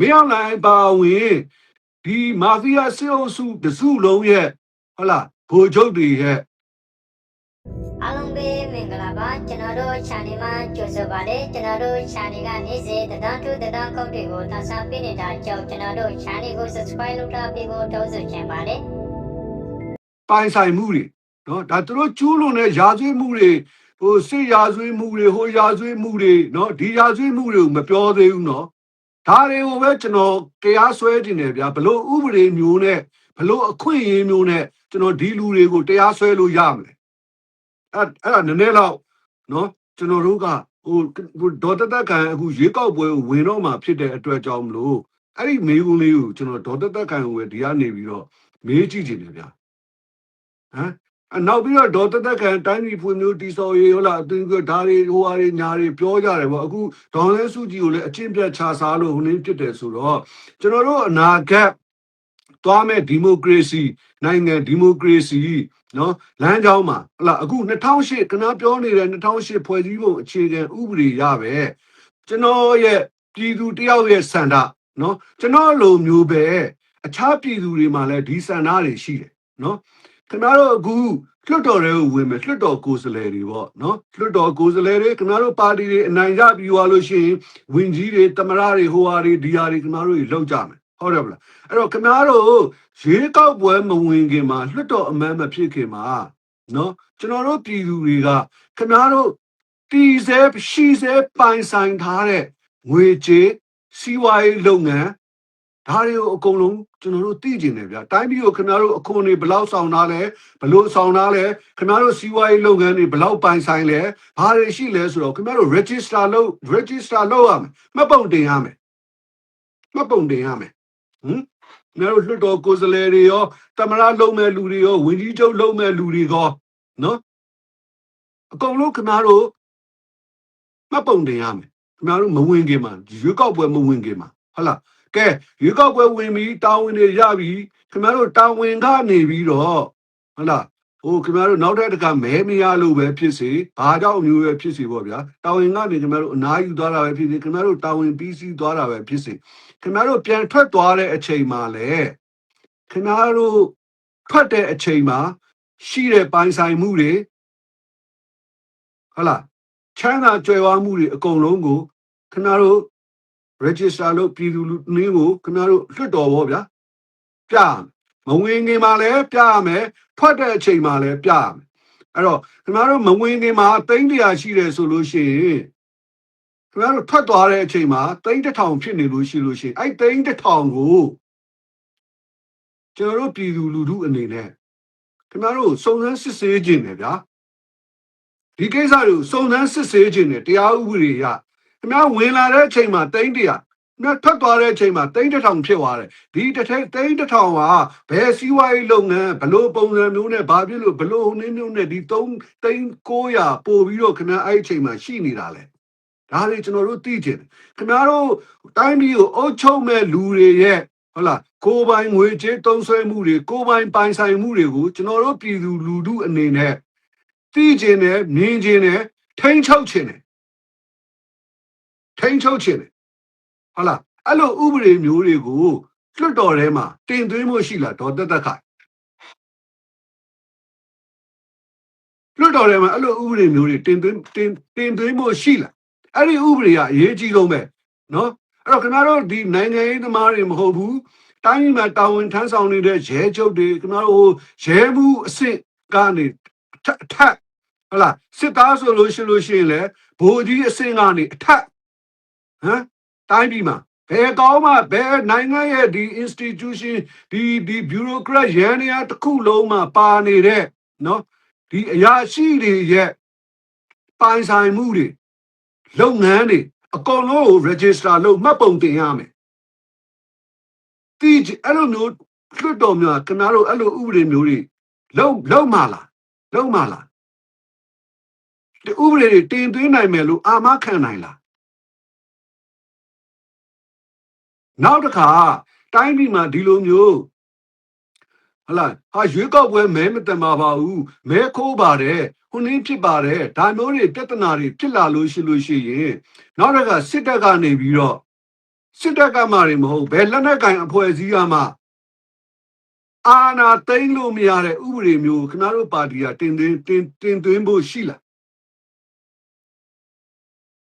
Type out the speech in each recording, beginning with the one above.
မင်းအောင်လိုင်ပါဝင်ဒီမာဖီးယားစစ်အုပ်စုတစုလုံးရဲ့ဟုတ်လားဗိုလ်ချုပ်တွေရဲ့အားလုံးပဲမင်္ဂလာပါကျွန်တော်တို့ channel မှာကြိုဆိုပါတယ်ကျွန်တော်တို့ channel ကနေ့စဉ်တဒန်းတူတဒန်းကုတ်တွေကိုတင်ဆက်ပေးနေတာကြောင့်ကျွန်တော်တို့ channel ကို subscribe လုပ်ထားပြီးကိုတောင်းဆိုချင်ပါတယ်ပိုင်ဆိုင်မှုတွေနော်ဒါသူတို့ကျူးလွန်တဲ့ရာဇဝတ်မှုတွေဟိုစစ်ရာဇဝတ်မှုတွေဟိုရာဇဝတ်မှုတွေနော်ဒီရာဇဝတ်မှုတွေကိုမပြောသေးဘူးနော် ဒါတွေကိုပဲကျွန်တော်တရားစွဲတင်တယ်ဗျာဘလို့ဥပဒေမျိုးနဲ့ဘလို့အခွင့်အရေးမျိုးနဲ့ကျွန်တော်ဒီလူတွေကိုတရားစွဲလို့ရမလဲအဲ့အဲ့ဒါနည်းနည်းတော့နော်ကျွန်တော်တို့ကဟိုဟိုဒေါ်တက်တက်ခံအခုရွေးကောက်ပွဲကိုဝင်တော့မှဖြစ်တဲ့အတွက်ကြောင့်မလို့အဲ့ဒီမေးခွန်းလေးကိုကျွန်တော်ဒေါ်တက်တက်ခံကိုပဲဒီကနေပြီးတော့မေးကြည့်ချင်တယ်ဗျာဟမ်အ နောက်ပြီးတော့ဒေါ်တက်တက်ကန်တိုင်းပြည်ဖွံ့ဖြိုးတည်ဆောက်ရေးဟုတ်လားအတင်းကဓာရီဟိုဟာတွေညာတွေပြောကြတယ်ပေါ့အခုဒေါ်လဲစုကြည်ကိုလည်းအချင်းပြတ်ချစားလို့ဟိုနည်းဖြစ်တယ်ဆိုတော့ကျွန်တော်တို့အနာဂတ်သွားမဲ့ဒီမိုကရေစီနိုင်ငံဒီမိုကရေစီနော်လမ်းကြောင်းမှာဟုတ်လားအခု2008ကနပြောနေတဲ့2008ဖွဲ့စည်းပုံအခြေခံဥပဒေရပဲကျွန်တော်ရဲ့ပြည်သူတယောက်ရဲ့စန္ဒနော်ကျွန်တော်လိုမျိုးပဲအခြားပြည်သူတွေမှာလည်းဒီစန္ဒတွေရှိတယ်နော် ခင်ဗျားတို့အခုလွှတ်တော်တွေကိုဝင်မယ်လွှတ်တော်ကိုယ်စားလှယ်တွေပေါ့နော်လွှတ်တော်ကိုယ်စားလှယ်တွေခင်ဗျားတို့ပါတီတွေအနိုင်ရပြီးသွားလို့ရှိရင်ဝင်ကြီးတွေတမရတွေဟိုဟာတွေဒီဟာတွေခင်ဗျားတို့တွေလောက်ကြမယ်ဟုတ်တယ်ဗလားအဲ့တော့ခင်ဗျားတို့ရေကောက်ပွဲမဝင်ခင်မှာလွှတ်တော်အမတ်မဖြစ်ခင်မှာနော်ကျွန်တော်တို့ပြည်သူတွေကခင်ဗျားတို့တီစဲရှိစဲပိုင်ဆိုင်ထားတဲ့ငွေကြေးစီးပွားရေးလုပ်ငန်း ဒါတွေကိုအကုန်လုံးကျွန်တော်တို့သိကျင်တယ်ဗျာတိုင်းပြည်ကိုခင်ဗျားတို့အခွန်တွေဘယ်လောက်ဆောင်ထားလဲဘယ်လိုဆောင်ထားလဲခင်ဗျားတို့စီးပွားရေးလုပ်ငန်းတွေဘယ်လောက်ပိုင်ဆိုင်လဲဘာတွေရှိလဲဆိုတော့ခင်ဗျားတို့ register လုပ် register လုပ်ရမယ်မှတ်ပုံတင်ရမယ်မှတ်ပုံတင်ရမယ်ဟမ်ခင်ဗျားတို့လွှတ်တော်ကိုယ်စားလှယ်တွေရောတမရလုံးမဲ့လူတွေရောဝင်ကြီးချုပ်လုံးမဲ့လူတွေရောနော်အကုန်လုံးခင်ဗျားတို့မှတ်ပုံတင်ရမယ်ခင်ဗျားတို့မဝင်ခင်မှာရွေးကောက်ပွဲမဝင်ခင်မှာဟုတ်လား ကဲရွေးကောက်ပွဲဝင်ပြီးတာဝန်တွေရပြီခင်ဗျားတို့တာဝန်ကနေပြီးတော့ဟုတ်လားဟိုခင်ဗျားတို့နောက်ထပ်တစ်ခါမဲမရလို့ပဲဖြစ်စေဘာကြောင့်အမျိုးပဲဖြစ်စေပေါ့ဗျာတာဝန်ကနေခင်ဗျားတို့အနားယူသွားတာပဲဖြစ်စေခင်ဗျားတို့တာဝန်ပြီးစီးသွားတာပဲဖြစ်စေခင်ဗျားတို့ပြန်ထွက်သွားတဲ့အချိန်မှာလေခင်ဗျားတို့ထွက်တဲ့အချိန်မှာရှိတဲ့ပိုင်ဆိုင်မှုတွေဟုတ်လားချမ်းသာကြွယ်ဝမှုတွေအကုန်လုံးကိုခင်ဗျားတို့ register လုပ်ပြည်သူလူနည်းကိုခင်ဗျားတို့လွှတ်တော်ပေါ့ဗျာပြရမယ်မဝင်ခင်မှာလည်းပြရမယ်ထွက်တဲ့အချိန်မှာလည်းပြရမယ်အဲ့တော့ခင်ဗျားတို့မဝင်ခင်မှာတိန်းတရာရှိတယ်ဆိုလို့ရှိရင်ခင်ဗျားတို့ထွက်သွားတဲ့အချိန်မှာတိန်းတစ်ထောင်ဖြစ်နေလို့ရှိလို့ရှိရင်အဲ့တိန်းတစ်ထောင်ကိုကျွန်တော်တို့ပြည်သူလူထုအနေနဲ့ခင်ဗျားတို့စုံစမ်းစစ်ဆေးခြင်းတယ်ဗျာဒီကိစ္စတွေကိုစုံစမ်းစစ်ဆေးခြင်းတယ်တရားဥပဒေရ ခင်ဗျားဝင်လာတဲ့အချိန်မှာတိန်းတရာခင်ဗျားထွက်သွားတဲ့အချိန်မှာတိန်းတစ်ထောင်ဖြစ်သွားတယ်ဒီတစ်ထိပ်တိန်းတစ်ထောင်ကဘယ်စီးပွားရေးလုပ်ငန်းဘလို့ပုံစံမျိုးနဲ့ဘာဖြစ်လို့ဘလို့ဟိုနည်းမျိုးနဲ့ဒီ3တိန်း900ပို့ပြီးတော့ခင်ဗျားအဲ့ဒီအချိန်မှာရှိနေတာလေဒါလေကျွန်တော်တို့သိချင်တယ်ခင်ဗျားတို့တိုင်းပြည်ကိုအုပ်ချုပ်မဲ့လူတွေရဲ့ဟုတ်လားကိုယ်ပိုင်ငွေကြေးတုံးဆွဲမှုတွေကိုယ်ပိုင်ပိုင်ဆိုင်မှုတွေကိုကျွန်တော်တို့ပြည်သူလူထုအနေနဲ့သိချင်တယ်မြင်ချင်တယ်ထိန်းချုပ်ချင်တယ် ထိန်းချုပ်ခြင်းတယ်ဟုတ်လားအဲ့လိုဥပဒေမျိုးတွေကိုလွတ်တော်ထဲမှာတင်သွင်းမှုရှိလားဒေါ်တက်တက်ခိုင်လွတ်တော်ထဲမှာအဲ့လိုဥပဒေမျိုးတွေတင်သွင်းတင်တင်သွင်းမှုရှိလားအဲ့ဒီဥပဒေကအရေးကြီးဆုံးပဲနော်အဲ့တော့ခင်ဗျားတို့ဒီနိုင်ငံရေးသမားတွေမဟုတ်ဘူးတိုင်းပြည်မှာတာဝန်ထမ်းဆောင်နေတဲ့ရဲချုပ်တွေခင်ဗျားတို့ရဲမှုအစ်စ်ကနေအထက်အထက်ဟုတ်လားစစ်သားဆိုလို့ရှိလို့ရှိရင်လေဘိုလ်ကြီးအစ်စ်ကနေအထက် ဟမ်တိုင်းပြည်မှာဘယ်ကောင်းမှဘယ်နိုင်ငံရဲ့ဒီ institution ဒီဒီ bureaucrat ရန်နေရာတစ်ခုလုံးမှာပါနေတဲ့နော်ဒီအရာရှိတွေရဲ့ပိုင်ဆိုင်မှုတွေလုပ်ငန်းတွေအကုန်လုံးကို register လုပ်မှတ်ပုံတင်ရမယ်တီးအဲ့လိုမျိုးလွတ်တော်များခင်ဗျားတို့အဲ့လိုဥပဒေမျိုးတွေလုံးလုံးမလားလုံးမလားဒီဥပဒေတွေတင်သွင်းနိုင်မယ်လို့အာမခံနိုင်လား နောက်တစ်ခါတိုင်းပြည်မှာဒီလိုမျိုးဟလာဟာရွေးကောက်ပွဲမဲမတန်ပါပါဘူးမဲခိုးပါတယ်ဟိုနည်းဖြစ်ပါတယ်ဒါမျိုးတွေပြဿနာတွေဖြစ်လာလို့ရှိလို့ရှိရင်နောက်တစ်ခါစစ်တပ်ကနေပြီးတော့စစ်တပ်ကမှတွေမဟုတ်ဘယ်လက်နက်ကင်အဖွဲ့အစည်းကမှအာဏာသိမ်းလို့မရတဲ့ဥပဒေမျိုးကိုခင်ဗျားတို့ပါတီကတင်သွင်းတင်တင်သွင်းဖို့ရှိလား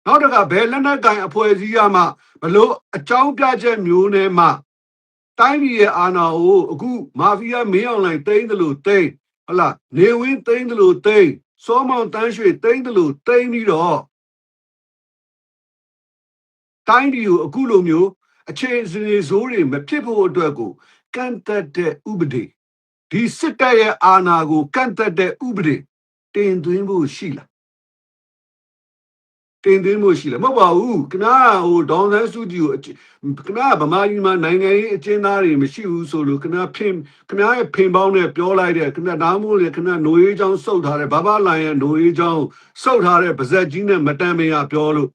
နောက်တစ်ခါဘယ်လက်နက်ကင်အဖွဲ့အစည်းကမှ ဘလို့အကြောင်းပြချက်မျိုးနဲ့မှတိုင်းပြည်ရဲ့အာဏာကိုအခုမာဖီးယားမင်းအောင်လှိုင်သိမ်းတယ်လို့သိမ်းဟုတ်လားနေဝင်းသိမ်းတယ်လို့သိမ်းစောမောင်တန်းရွှေသိမ်းတယ်လို့သိမ်းပြီးတော့တိုင်းပြည်ကိုအခုလိုမျိုးအခြေအနေဆိုးတွေမဖြစ်ဖို့အတွက်ကိုကန့်သက်တဲ့ဥပဒေဒီစစ်တပ်ရဲ့အာဏာကိုကန့်သက်တဲ့ဥပဒေတင်သွင်းဖို့ရှိလား တင်သွင်းမှုရှိလဲမဟုတ်ပါဘူးခဏဟိုဒေါန်ဆန်းစုကြည်ကိုခဏဗမာပြည်မှာနိုင်ငံရေးအကျဉ်းသားတွေမရှိဘူးဆိုလို့ခဏဖင်ခဏရဲ့ဖင်ပေါင်းနဲ့ပြောလိုက်တဲ့ခဏဒါမှမဟုတ်လေခဏ노ရေးချောင်းစုတ်ထားတဲ့ဘဘလိုင်ရဲ့노ရေးချောင်းစုတ်ထားတဲ့ပါဇက်ကြီးနဲ့မတန်မရပြောလို့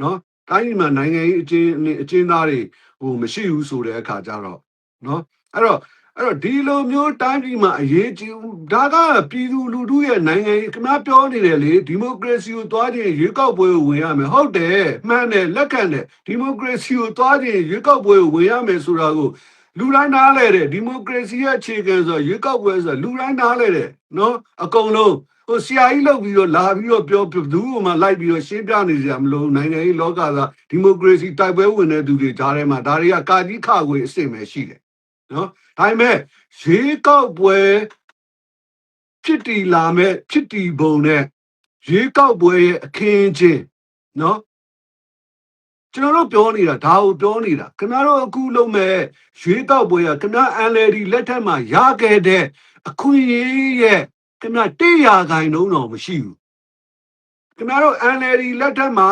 နော်တိုင်းပြည်မှာနိုင်ငံရေးအကျဉ်းအကျဉ်းသားတွေဟိုမရှိဘူးဆိုတဲ့အခါကျတော့နော်အဲ့တော့ အဲ့တော့ဒီလိုမျိုးတိုင်းပြည်မှာအရေးကြီးဒါကပြည်သူလူထုရဲ့နိုင်ငံရေးခင်ဗျားပြောနေတယ်လေဒီမိုကရေစီကိုသွားခြင်းရွေးကောက်ပွဲကိုဝင်ရမယ်ဟုတ်တယ်မှန်တယ်လက်ခံတယ်ဒီမိုကရေစီကိုသွားခြင်းရွေးကောက်ပွဲကိုဝင်ရမယ်ဆိုတာကိုလူတိုင်းနားလဲတယ်ဒီမိုကရေစီရဲ့အခြေခံဆိုရွေးကောက်ပွဲဆိုလူတိုင်းနားလဲတယ်နော်အကုန်လုံးဟိုဆရာကြီးလောက်ပြီးတော့လာပြီးတော့ပြောဘယ်သူ့မှလိုက်ပြီးတော့ရှင်းပြနေကြမလို့နိုင်ငံရေးလောကသာဒီမိုကရေစီတိုက်ပွဲဝင်တဲ့သူတွေကြားထဲမှာဒါတွေကကာကြီးခခွေအစ်စ်ပဲရှိတယ် နော်ဒါပေမဲ့ရေကောက်ပွဲဖြစ်တည်လာမဲ့ဖြစ်တည်ပုံနဲ့ရေကောက်ပွဲရဲ့အခင်းအကျင်းနော်ကျွန်တော်တို့ပြောနေတာဒါကိုပြောနေတာခင်ဗျားတို့အခုလုံးမဲ့ရွေးကောက်ပွဲကခင်ဗျား NLD လက်ထက်မှာရခဲ့တဲ့အခွင့်အရေးရဲ့ခင်ဗျား100ခိုင်နှုန်းတော့မရှိဘူးခင်ဗျားတို့ NLD လက်ထက်မှာ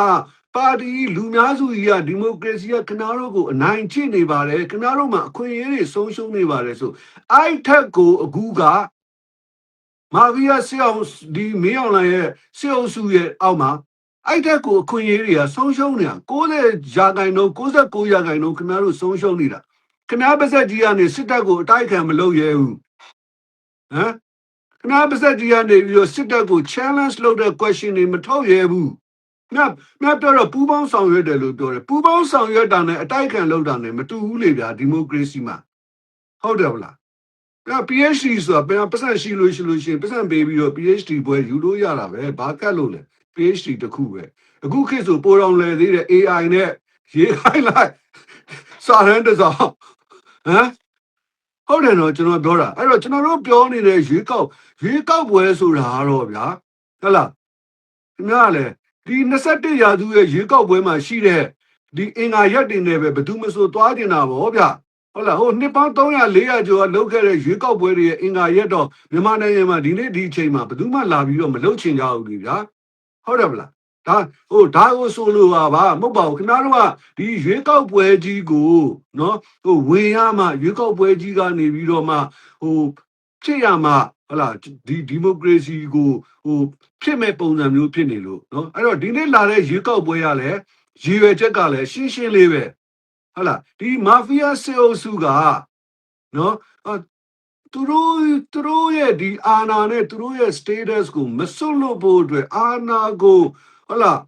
ပါတီလူများစုကြီးကဒီမိုကရေစီကခင်ဗျားတို့ကိုအနိုင်ကျင့်နေပါတယ်ခင်ဗျားတို့မှာအခွင့်အရေးတွေဆုံးရှုံးနေပါတယ်ဆိုအဲ့ထက်ကိုအခုကမာဗီယာဆီအောင်ဒီမင်းအောင်လိုင်ရဲ့ဆီအောင်စုရဲ့အောက်မှာအဲ့တက်ကိုအခွင့်အရေးတွေကဆုံးရှုံးနေတာ90ရာခိုင်နှုန်း69ရာခိုင်နှုန်းခင်ဗျားတို့ဆုံးရှုံးနေတာခင်ဗျားပါဆက်ကြီးကနေစစ်တပ်ကိုအတိုက်ခံမလုပ်ရဲဘူးဟမ်ခင်ဗျားပါဆက်ကြီးကနေပြီးတော့စစ်တပ်ကို challenge လုပ်တဲ့ question တွေမထုတ်ရဲဘူး မြတ်မြတ်ပြောတော့ပူပေါင်းဆောင်ရွက်တယ်လို့ပြောတယ်ပူပေါင်းဆောင်ရွက်တာနဲ့အတိုက်ခံလုပ်တာနဲ့မတူဘူးလေဗျာဒီမိုကရေစီမှာဟုတ်တယ်ဗလားအဲ့ PhD ဆိုတာပြန်ပတ်စံရှိလို့ရှိလို့ရှိရင်ပတ်စံပေးပြီးတော့ PhD ဘွဲယူလို့ရတာပဲဘာကတ်လို့လဲ PhD တစ်ခုပဲအခုခေတ်ဆိုပိုတော်လဲသေးတဲ့ AI နဲ့ရေးခိုင်းလိုက်စာရန်တစ်စောင်ဟမ်ဟုတ်တယ်နော်ကျွန်တော်ပြောတာအဲ့တော့ကျွန်တော်တို့ပြောနေတဲ့ရွေးကောက်ရွေးကောက်ပွဲဆိုတာကတော့ဗျာဟုတ်လားခင်ဗျားလည်း ဒီ21ရာစုရဲ့ရွေးကောက်ပွဲမှာရှိတဲ့ဒီအင်္ဂါရက်တင်နေပဲဘယ်သူမဆိုသွားကျင်တာဗောဗျာဟုတ်လားဟိုနှစ်ပေါင်း300 400ကျော်လောက်ခဲ့တဲ့ရွေးကောက်ပွဲတွေရဲ့အင်္ဂါရက်တော့မြန်မာနိုင်ငံမှာဒီနေ့ဒီအချိန်မှာဘယ်သူမှလာပြီးတော့မလုပ်ချင်ကြဘူးလေဗျာဟုတ်တယ်မလားဒါဟိုဒါကိုဆိုလို့ပါပါမဟုတ်ပါဘူးခင်ဗျားတို့ကဒီရွေးကောက်ပွဲကြီးကိုနော်ဟိုဝင်ရမှရွေးကောက်ပွဲကြီးကနေပြီးတော့မှဟိုဖြစ်ရမှ ဟုတ်လားဒီဒီမိုကရေစီကိုဟိုဖြစ်မဲ့ပုံစံမျိုးဖြစ်နေလို့နော်အဲ့တော့ဒီနေ့လာတဲ့ရွေးကောက်ပွဲရလဲရည်ရွယ်ချက်ကလည်းရှင်းရှင်းလေးပဲဟုတ်လားဒီမာဖီးယားစေအုပ်စုကနော်အော်သူတို့သူတို့ရဲ့ဒီအာဏာနဲ့သူတို့ရဲ့ status ကိုမစွန့်လွတ်ဖို့အတွက်အာဏာကိုဟုတ်လား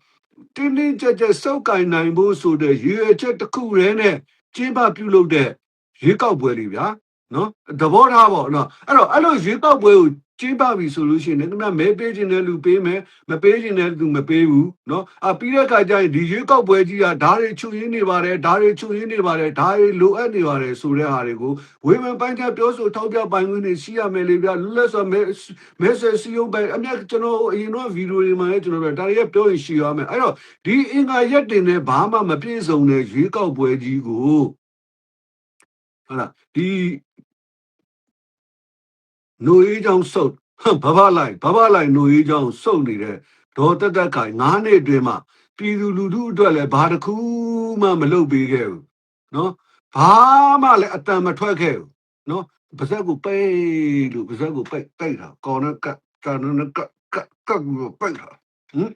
တင်းတင်းကြပ်ကြပ်စောက်ကင်နိုင်ဖို့ဆိုတဲ့ရည်ရွယ်ချက်တစ်ခုတည်းနဲ့ကျင်းပပြုလုပ်တဲ့ရွေးကောက်ပွဲလေးဗျာ နော်သဘောထားပေါ့နော်အဲ့တော့အဲ့လိုရွေးကောက်ပွဲကိုကျင်းပပြီဆိုလို့ရှိရင်လည်းခင်ဗျမဲပေးခြင်းတဲ့လူပေးမယ်မပေးခြင်းတဲ့လူမပေးဘူးနော်အပြီးတဲ့အခါကျရင်ဒီရွေးကောက်ပွဲကြီးကဓာတ်တွေချုပ်ရင်းနေပါတယ်ဓာတ်တွေချုပ်ရင်းနေပါတယ်ဓာတ်တွေလိုအပ်နေပါတယ်ဆိုတဲ့ဟာတွေကိုဝေဖန်ပိုင်းချပြောဆိုထောက်ပြပိုင်ခွင့်တွေရှိရမယ်လေဗျာလွတ်လပ်စွာမဲမဲဆယ်စီယုံပိုင်အမြတ်ကျွန်တော်အရင်တော့ဗီဒီယိုတွေမှာလည်းကျွန်တော်ပြောဒါတွေကပြောရင်ရှိရမယ်အဲ့တော့ဒီအင်္ဂါရက်တင်နဲ့ဘာမှမပြည့်စုံတဲ့ရွေးကောက်ပွဲကြီးကိုဟုတ်လားဒီ ຫນွေအေးချောင်းစုပ်ဘဘလိုက်ဘဘလိုက်ຫນွေအေးချောင်းစုပ်နေတဲ့ဒေါ်တက်တက်ခိုင်၅နှစ်အတွင်းမှာပြည်သူလူထုအတွက်လည်းဘာတစ်ခုမှမလုပ်ပေးခဲ့ဘူးနော်ဘာမှလည်းအတန်မထွက်ခဲ့ဘူးနော်ပါဇက်ကိုပိတ်လို့ပါဇက်ကိုပိတ်တိုက်တာကောင်းနဲ့ကတ်တာနဲ့ကတ်ကတ်ကတ်ကိုပိတ်တာဟင်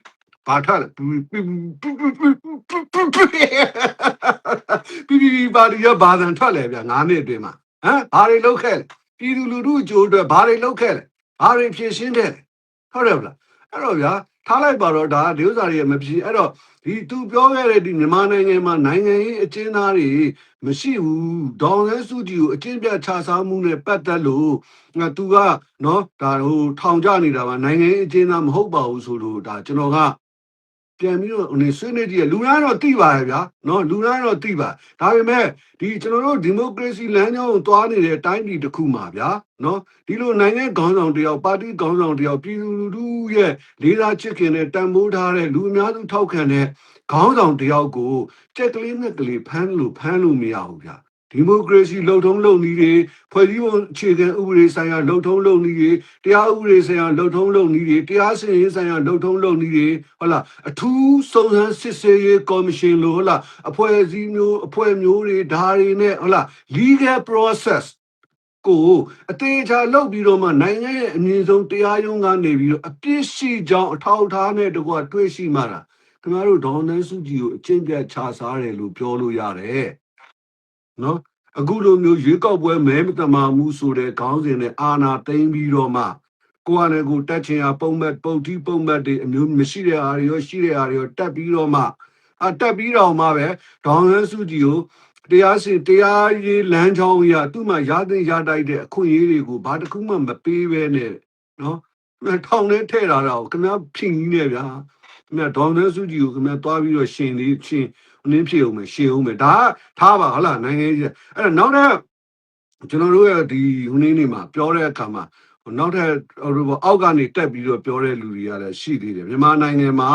ဘာထားလဲပြီးပြီးဘာဒီရဘာသာထွက်လဲဗျာ၅နှစ်အတွင်းမှာဟမ်ဘာတွေလုပ်ခဲ့လဲ ပြည်သူလူထုအကျိုးအတွက်ဘာတွေလုပ်ခဲ့လဲဘာတွေဖြည့်ရှင်းခဲ့လဲဟုတ်တယ်ဗလားအဲ့တော့ဗျာထားလိုက်ပါတော့ဒါကဒီဥစ္စာတွေကမဖြစ်အဲ့တော့ဒီသူပြောခဲ့တဲ့ဒီမြန်မာနိုင်ငံမှာနိုင်ငံရေးအကျဉ်းသားတွေမရှိဘူးဒေါ်ရဲစုကြည်ကိုအကျဉ်းပြတ်ချစားမှုနဲ့ပတ်သက်လို့ငါသူကနော်ဒါဟိုထောင်ကြနေတာပါနိုင်ငံရေးအကျဉ်းသားမဟုတ်ပါဘူးဆိုလို့ဒါကျွန်တော်က ပြန်ပြီးတော့နေဆွေးနွေးကြည့်ရလူတိုင်းတော့သိပါရဲ့ဗျာနော်လူတိုင်းတော့သိပါဒါပေမဲ့ဒီကျွန်တော်တို့ဒီမိုကရေစီလမ်းကြောင်းကိုသွားနေတဲ့တိုင်းပြည်တစ်ခုမှာဗျာနော်ဒီလိုနိုင်ငံခေါင်းဆောင်တယောက်ပါတီခေါင်းဆောင်တယောက်ပြည်သူလူထုရဲ့လေးစားချစ်ခင်တဲ့တန်ဖိုးထားတဲ့လူအများစုထောက်ခံတဲ့ခေါင်းဆောင်တယောက်ကိုကြက်ကလေးနဲ့ကလေးဖမ်းလို့ဖမ်းလို့မရဘူးဗျာ ဒီမိုကရေစီလုံထုံးလုံနည်းတွေဖွဲ့စည်းပုံအခြေခံဥပဒေဆိုင်ရာလုံထုံးလုံနည်းတွေတရားဥပဒေဆိုင်ရာလုံထုံးလုံနည်းတွေတရားစီရင်ရေးဆိုင်ရာလုံထုံးလုံနည်းတွေဟုတ်လားအထူးစုံစမ်းစစ်ဆေးရေးကော်မရှင်လို့ဟုတ်လားအဖွဲ့အစည်းမျိုးအဖွဲ့မျိုးတွေဒါတွေနဲ့ဟုတ်လား legal process ကိုအသေးချာလုပ်ပြီးတော့မှနိုင်ငံရဲ့အမြင့်ဆုံးတရားရုံးကနေပြီးတော့အပြစ်ရှိကြောင်းအထောက်အထားနဲ့တကွတွေ့ရှိမှတာခင်ဗျားတို့ဒေါ်နန်းစုကြည်ကိုအကျင့်ပြတ်ချစားတယ်လို့ပြောလို့ရတယ် နော်အခုလိုမျိုးရွေးကောက်ပွဲမဲမတမာမှုဆိုတဲ့ခေါင်းစဉ်နဲ့အာဏာသိမ်းပြီးတော့မှကိုယ်ကနေကိုတက်ချင်ရပုံမဲ့ပုံတိပုံမဲ့တွေအမျိုးမရှိတဲ့အားတွေရောရှိတဲ့အားတွေရောတက်ပြီးတော့မှအတက်ပြီးတော့မှပဲဒေါ်နန်းစုကြည်ကိုတရားစီတရားရေးလမ်းကြောင်းအရသူ့မှာရတဲ့ရတိုက်တဲ့အခွင့်အရေးတွေကိုဘာတစ်ခုမှမပေးဘဲနဲ့နော်ခင်ဗျာထောင်ထဲထည့်လာတာကိုခင်ဗျာဖြင်းကြီးနေဗျာခင်ဗျာဒေါင်းနဲစုကြည်ကိုခင်ဗျာတွားပြီးတော့ရှင်လေးရှင် နင်းဖြစ်အောင်မယ်ရှင်အောင်မယ်ဒါကထားပါဟုတ်လားနိုင်ငံရေးအဲ့တော့နောက်တဲ့ကျွန်တော်တို့ရဲ့ဒီဟိုနေ့နေမှာပြောတဲ့အခါမှာဟိုနောက်တဲ့ဟိုဘောအောက်ကနေတက်ပြီးတော့ပြောတဲ့လူတွေကလည်းရှိသေးတယ်မြန်မာနိုင်ငံမှာ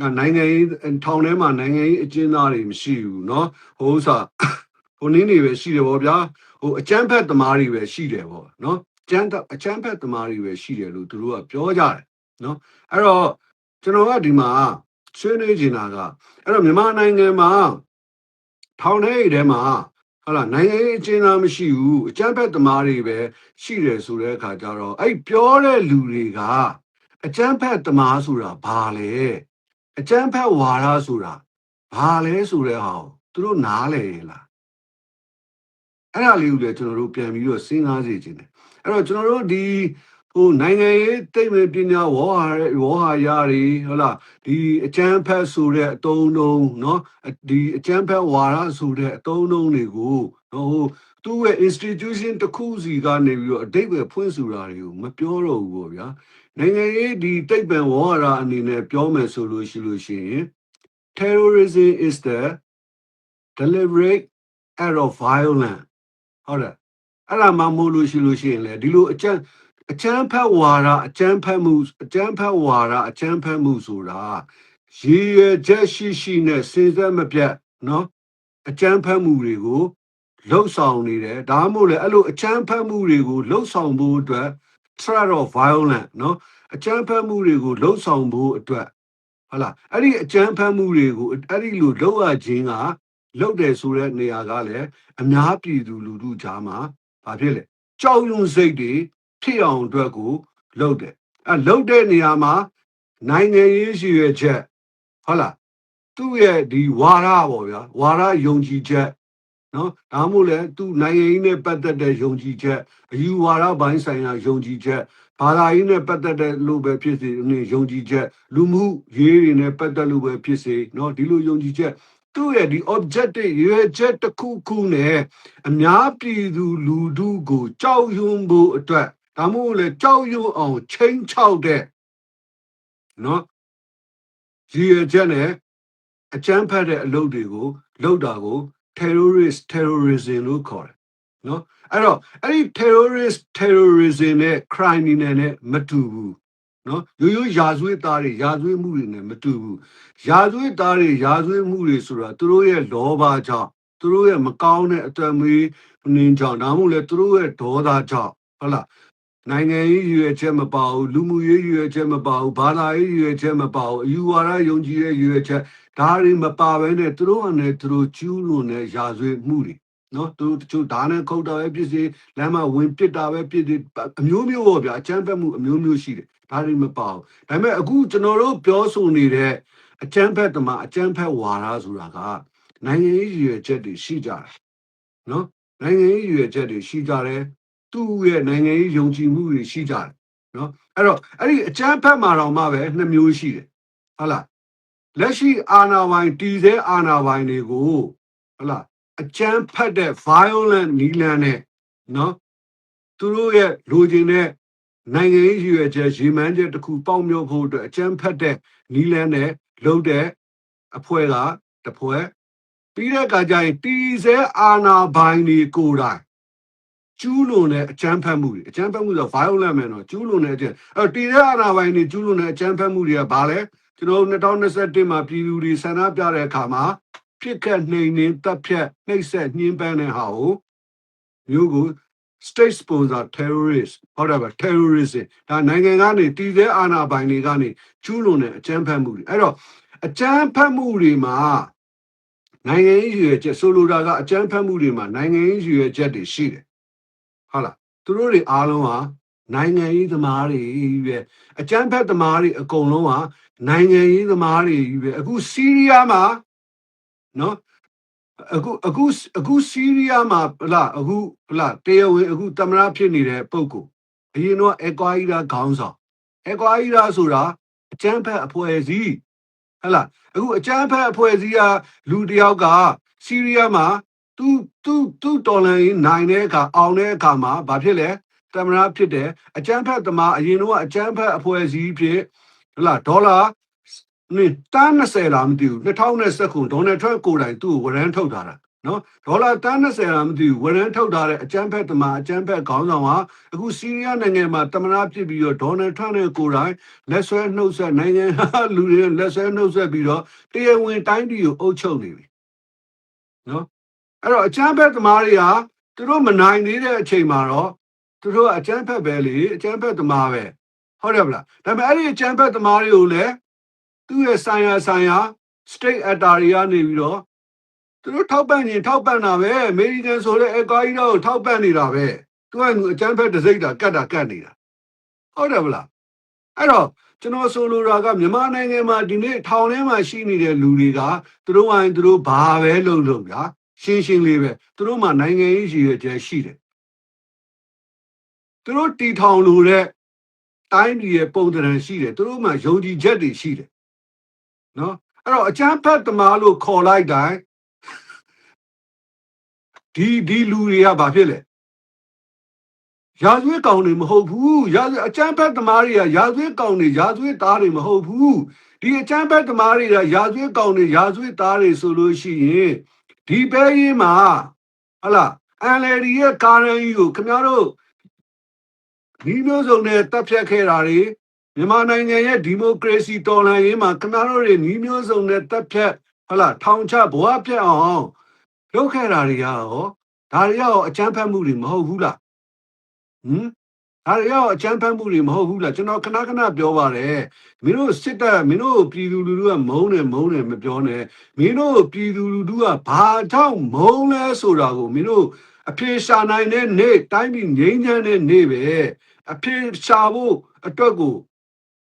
ငါနိုင်ငံရေးထောင်ထဲမှာနိုင်ငံရေးအကျဉ်းသားတွေမရှိဘူးเนาะဟိုဥစ္စာဟိုနင်းနေပဲရှိတယ်ဗောဗျာဟိုအကျန်းဖက်သမားတွေပဲရှိတယ်ဗောเนาะကျန်းအကျန်းဖက်သမားတွေပဲရှိတယ်လို့သူတို့ကပြောကြတယ်เนาะအဲ့တော့ကျွန်တော်ကဒီမှာ ဆွေးနွေးနေတာကအဲ့တော့မြန်မာနိုင်ငံမှာထောင်ထဲထဲမှာဟာလာနိုင်ငံရေးအကျဉ်းသားမရှိဘူးအကျန်းဖက်သမားတွေပဲရှိတယ်ဆိုတဲ့အခါကျတော့အဲ့ပြောတဲ့လူတွေကအကျန်းဖက်သမားဆိုတာဘာလဲအကျန်းဖက်ဝါဒဆိုတာဘာလဲဆိုတဲ့ဟာကိုသူတို့နားလဲရင်လားအဲ့ဒါလေးကိုလည်းကျွန်တော်တို့ပြန်ပြီးတော့စဉ်းစားစေချင်တယ်အဲ့တော့ကျွန်တော်တို့ဒီ ဟိုနိုင်ငံရေးတိတ်မဲ့ပညာဝေါ်ဟာဝေါ်ဟာရတွေဟုတ်လားဒီအကျန်းဖက်ဆိုတဲ့အတုံးတုံးเนาะဒီအကျန်းဖက်ဝါဒဆိုတဲ့အတုံးတုံးတွေကိုဟိုသူ့ရဲ့ institution တစ်ခုစီကနေပြီးတော့အတိတ်ပဲဖွင့်ဆိုတာတွေကိုမပြောတော့ဘူးပေါ့ဗျာနိုင်ငံရေးဒီတိတ်ပံဝေါ်ဟာရအနေနဲ့ပြောမယ်ဆိုလို့ရှိလို့ရှိရင် terrorism is the deliberate act of violence ဟုတ်တယ်အဲ့ဒါမှမို့လို့ရှိလို့ရှိရင်လေဒီလိုအကျန်း အကျန်းဖက်ဝါဒအကျန်းဖက်မှုအကျန်းဖက်ဝါဒအကျန်းဖက်မှုဆိုတာရည်ရွယ်ချက်ရှိရှိနဲ့စဉ်ဆက်မပြတ်နော်အကျန်းဖက်မှုတွေကိုလှုပ်ဆောင်နေတယ်ဒါမှမဟုတ်လေအဲ့လိုအကျန်းဖက်မှုတွေကိုလှုပ်ဆောင်ဖို့အတွက် threat of violence နော်အကျန်းဖက်မှုတွေကိုလှုပ်ဆောင်ဖို့အတွက်ဟုတ်လားအဲ့ဒီအကျန်းဖက်မှုတွေကိုအဲ့ဒီလိုလှုပ်ရခြင်းကလှုပ်တယ်ဆိုတဲ့နေရာကလည်းအများပြည်သူလူထုကြားမှာဘာဖြစ်လဲကြောက်ရွံ့စိတ်တွေ ဖြစ်အောင်အတွက်ကိုလှုပ်တယ်အဲလှုပ်တဲ့နေရာမှာနိုင်ငံရေးရှိရချက်ဟုတ်လားသူ့ရဲ့ဒီဝါရပေါ့ဗျာဝါရယုံကြည်ချက်နော်ဒါမှမဟုတ်လဲသူနိုင်ငံရေးနဲ့ပတ်သက်တဲ့ယုံကြည်ချက်အယူဝါဒပိုင်းဆိုင်ရာယုံကြည်ချက်ဘာသာရေးနဲ့ပတ်သက်တဲ့လို့ပဲဖြစ်စေနေယုံကြည်ချက်လူမှုရေးတွေနဲ့ပတ်သက်လို့ပဲဖြစ်စေနော်ဒီလိုယုံကြည်ချက်သူ့ရဲ့ဒီ objective ရွေးချက်တစ်ခုခုနဲ့အများပြည်သူလူထုကိုကြောက်ရွံ့ဖို့အတွက် ဒါမှမဟုတ်လေကြောက်ရွံ့အောင်ချိန်ချောက်တဲ့နော်ရည်ရွယ်ချက်နဲ့အကြမ်းဖက်တဲ့အလုပ်တွေကိုလုပ်တာကို terrorist terrorism လို့ခေါ်တယ်နော်အဲ့တော့အဲ့ဒီ terrorist terrorism နဲ့ criminal နဲ့မတူဘူးနော်ရိုးရိုးရာဇဝတ်သားတွေရာဇဝတ်မှုတွေနဲ့မတူဘူးရာဇဝတ်သားတွေရာဇဝတ်မှုတွေဆိုတာသူတို့ရဲ့လောဘကြောင့်သူတို့ရဲ့မကောင်းတဲ့အတမွေးနင်းကြောင့်ဒါမှမဟုတ်လေသူတို့ရဲ့ဒေါသကြောင့်ဟုတ်လား နိုင်ငံရေးရွေချက်မပါဘူးလူမှုရေးရွေချက်မပါဘူးဘာသာရေးရွေချက်မပါဘူးအယူဝါဒယုံကြည်ရဲ့ရွေချက်ဒါတွေမပါဘဲနဲ့သူတို့အနေနဲ့သူတို့ကျူးလွန်တဲ့ရာဇဝတ်မှုတွေနော်သူတို့တချို့ဓာတ်နဲ့ခုတ်တာပဲဖြစ်စေလမ်းမှာဝင်ပစ်တာပဲဖြစ်စေအမျိုးမျိုးပေါ့ဗျာအကြမ်းဖက်မှုအမျိုးမျိုးရှိတယ်ဒါတွေမပါဘူးဒါပေမဲ့အခုကျွန်တော်တို့ပြောဆိုနေတဲ့အကြမ်းဖက်တမအကြမ်းဖက်ဝါဒဆိုတာကနိုင်ငံရေးရွေချက်တွေရှိကြတယ်နော်နိုင်ငံရေးရွေချက်တွေရှိကြတယ် သူ့ရဲ့နိုင်ငံရေးယုံကြည်မှုတွေရှိကြတယ်နော်အဲ့တော့အဲ့ဒီအကြမ်းဖက်မှာတော့မှပဲနှစ်မျိုးရှိတယ်ဟုတ်လားလက်ရှိအာဏာပိုင်တည်ဆဲအာဏာပိုင်တွေကိုဟုတ်လားအကြမ်းဖက်တဲ့ violent နီလန်နဲ့နော်သူတို့ရဲ့လိုချင်တဲ့နိုင်ငံရေးရည်ရွယ်ချက်ရေမှန်းချက်တစ်ခုပေါက်မြောက်ဖို့အတွက်အကြမ်းဖက်တဲ့နီလန်နဲ့လုပ်တဲ့အဖွဲ့ကတစ်ဖွဲ့ပြီးတဲ့အခါကျရင်တည်ဆဲအာဏာပိုင်တွေကိုယ်တိုင် ကျူးလွန်တဲ့အကြမ်းဖက်မှုတွေအကြမ်းဖက်မှုဆို violent မယ်နော်ကျူးလွန်တဲ့အကြမ်းအဲ့တော့တည်တဲ့အာဏာပိုင်တွေကျူးလွန်တဲ့အကြမ်းဖက်မှုတွေကဘာလဲကျွန်တော်တို့2021မှာပြည်သူတွေဆန္ဒပြတဲ့အခါမှာဖြစ်ခတ်နှိမ်နှင်းတပ်ဖြတ်နှိပ်စက်ညှဉ်းပန်းတဲ့ဟာကိုမျိုးကို state sponsor terrorist ဟုတ်တယ်ဗျ terrorism ဒါနိုင်ငံကနေတည်တဲ့အာဏာပိုင်တွေကနေကျူးလွန်တဲ့အကြမ်းဖက်မှုတွေအဲ့တော့အကြမ်းဖက်မှုတွေမှာနိုင်ငံရေးရည်ရွယ်ချက်ဆိုလိုတာကအကြမ်းဖက်မှုတွေမှာနိုင်ငံရေးရည်ရွယ်ချက်တွေရှိတယ်ဟုတ်လား သူတို့တွေအားလုံးဟာနိုင်ငံရေးသမားတွေပဲအကြမ်းဖက်သမားတွေအကုန်လုံးဟာနိုင်ငံရေးသမားတွေကြီးပဲအခုစီးရီးယားမှာနော်အခုအခုအခုစီးရီးယားမှာဟလာအခုဟလာတရားဝင်အခုသမ္မတဖြစ်နေတဲ့ပုဂ္ဂိုလ်အရင်တော့အကွာအီရာခေါင်းဆောင်အကွာအီရာဆိုတာအကြမ်းဖက်အဖွဲ့အစည်းဟလာအခုအကြမ်းဖက်အဖွဲ့အစည်းကလူတစ်ယောက်ကစီးရီးယားမှာ သူသူသူတော်လန်ရေးနိုင်တဲ့အခါအောင်တဲ့အခါမှာဘာဖြစ်လဲတမနာဖြစ်တယ်အကျန်းဖက်သမားအရင်တော့အကျန်းဖက်အဖွဲ့အစည်းဖြစ်ဟလာဒေါ်လာနေတန်း20လားမသိဘူး2019ခုဒေါ်နယ်ထရန့်ကိုယ်တိုင်သူ့ကိုဝရမ်းထုတ်ထားတာနော်ဒေါ်လာတန်း20လားမသိဘူးဝရမ်းထုတ်ထားတဲ့အကျန်းဖက်သမားအကျန်းဖက်ခေါင်းဆောင်ဟာအခုစီးရီးယားနိုင်ငံမှာတမနာဖြစ်ပြီးတော့ဒေါ်နယ်ထရန့်နဲ့ကိုယ်တိုင်လက်ဆွဲနှုတ်ဆက်နိုင်ငံလူတွေလက်ဆွဲနှုတ်ဆက်ပြီးတော့တရားဝင်တိုင်းပြည်ကိုအုပ်ချုပ်နေပြီနော် အဲ့တော့အချမ်းဖက်သမားတွေကသူတို့မနိုင်သေးတဲ့အချိန်မှာတော့သူတို့ကအချမ်းဖက်ပဲလေအချမ်းဖက်သမားပဲဟုတ်တယ်ဗလားဒါပေမဲ့အဲ့ဒီအချမ်းဖက်သမားတွေကိုလည်းသူ့ရဲ့ဆိုင်ရာဆိုင်ရာ state actor တွေကနေပြီးတော့သူတို့ထောက်ပံ့ရင်ထောက်ပံ့တာပဲအမေရိကန်ဆိုလည်းအကွာကြီးတော့ထောက်ပံ့နေတာပဲသူကအချမ်းဖက်တစ်စိတ်တာကတ်တာကတ်နေတာဟုတ်တယ်ဗလားအဲ့တော့ကျွန်တော်ဆိုလိုတာကမြန်မာနိုင်ငံမှာဒီနေ့ထောင်ထဲမှာရှိနေတဲ့လူတွေကသူတို့ဝိုင်းသူတို့ဘာပဲလုပ်လို့ဗျာ ရှင်းရှင်းလေးပဲသူတို့မှနိုင်ငံရေးရည်ရွယ်ချက်ရှိတယ်သူတို့တီထောင်လို့တဲ့တိုင်းပြည်ရဲ့ပုံသဏ္ဍာန်ရှိတယ်သူတို့မှယုံကြည်ချက်တွေရှိတယ်နော်အဲ့တော့အချမ်းဖတ်သမားလို့ခေါ်လိုက်တိုင်းဒီဒီလူတွေကဘာဖြစ်လဲရာဇဝတ်ကောင်တွေမဟုတ်ဘူးရာဇအချမ်းဖတ်သမားတွေကရာဇဝတ်ကောင်တွေရာဇဝတ်သားတွေမဟုတ်ဘူးဒီအချမ်းဖတ်သမားတွေကရာဇဝတ်ကောင်တွေရာဇဝတ်သားတွေဆိုလို့ရှိရင် ဒီပဲရေးမှာဟလာအန်လယ်ဒီရဲ့ကာရန်ကြီးကိုခင်ဗျားတို့ဒီမျိုးစုံနဲ့တပ်ဖြတ်ခဲ့တာတွေမြန်မာနိုင်ငံရဲ့ဒီမိုကရေစီတော်လှန်ရေးမှာခင်ဗျားတို့တွေညီမျိုးစုံနဲ့တပ်ဖြတ်ဟလာထောင်ချဘဝပြတ်အောင်လုပ်ခဲ့တာတွေကရောဒါတွေရောအကြမ်းဖက်မှုတွေမဟုတ်ဘူးလားဟမ် ဒါတွေရောအကြမ်းဖက်မှုတွေမဟုတ်ဘူးလားကျွန်တော်ခဏခဏပြောပါတယ်မင်းတို့စစ်တပ်မင်းတို့ပြည်သူလူထုကမုန်းတယ်မုန်းတယ်မပြောနဲ့ မင်းတို့ပြည်သူလူထုကဘာကြောင့်မုန်းလဲဆိုတာကိုမင်းတို့အပြေရှာနိုင်တဲ့နေ့တိုင်းပြည်ငြိမ်းချမ်းတဲ့နေ့ပဲအပြေရှာဖို့အတွက်ကို